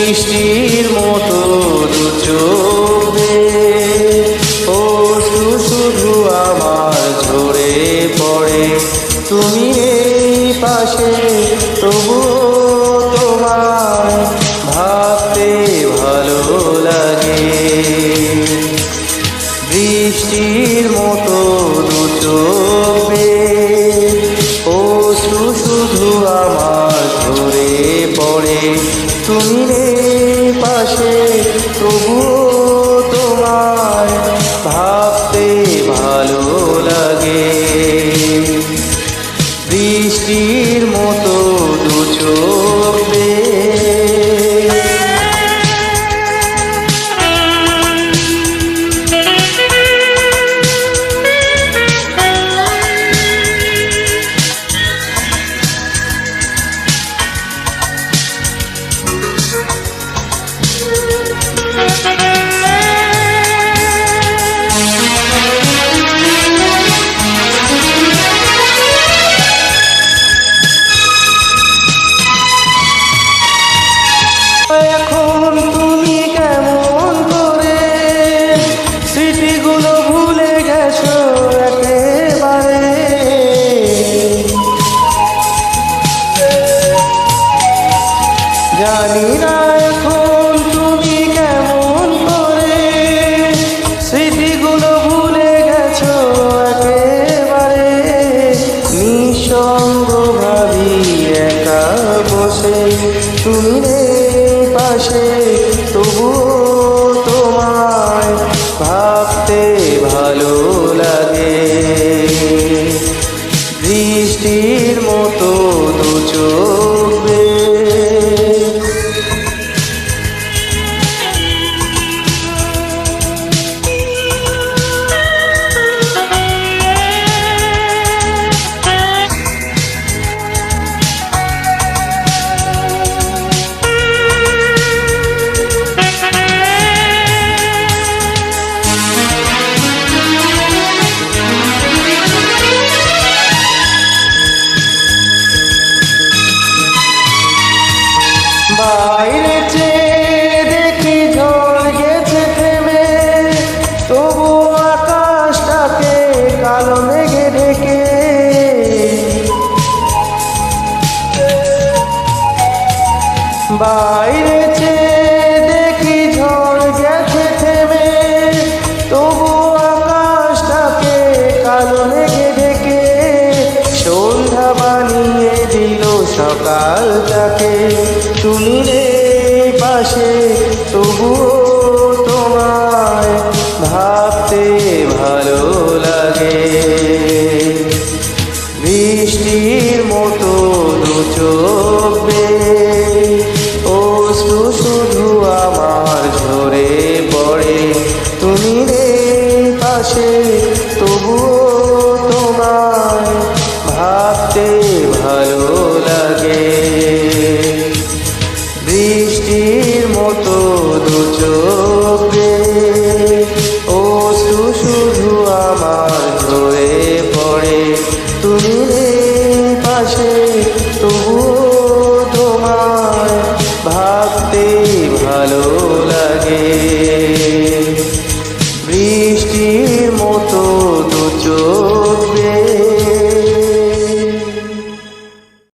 বৃষ্টির মতো দু চোখে অশ্রু শুধু আমার ঝরে পড়ে। তুমি এই পাশে, তবুও তোমায় ভাবতে ভালো লাগে। বৃষ্টির মতো দু চোখে অশ্রু শুধু আমার ঝরে পড়ে। তুমি রে পাশে তবুও তোমায় ভাবতে ভালো লাগে। বৃষ্টির মতো দু জানি না এখন তুমি কেমন করে। স্মৃতিগুলো ভুলে গেছো একেবারে। নিঃসঙ্গ ভাবি একা বসে তুমি পাশে, তবুও তোমায় ভাবতে ভালো বাইরে চেয়ে দেখি ঝড় গেছে থেমে, তবু আকাশটাকে কালো মেঘে ঢেকে, সন্ধ্যা বানিয়ে দিল সকালটাকে। তুমি রে পাশে তবুও অশ্রু শুধু আমার ঝরে পড়ে। তুমি রে পাশে, তবুও তোমার ভাবতে ভালো লাগে। বৃষ্টির মতো দু চোখে, অশ্রু শুধু আমার ঝরে পড়ে। তুমি রে পাশে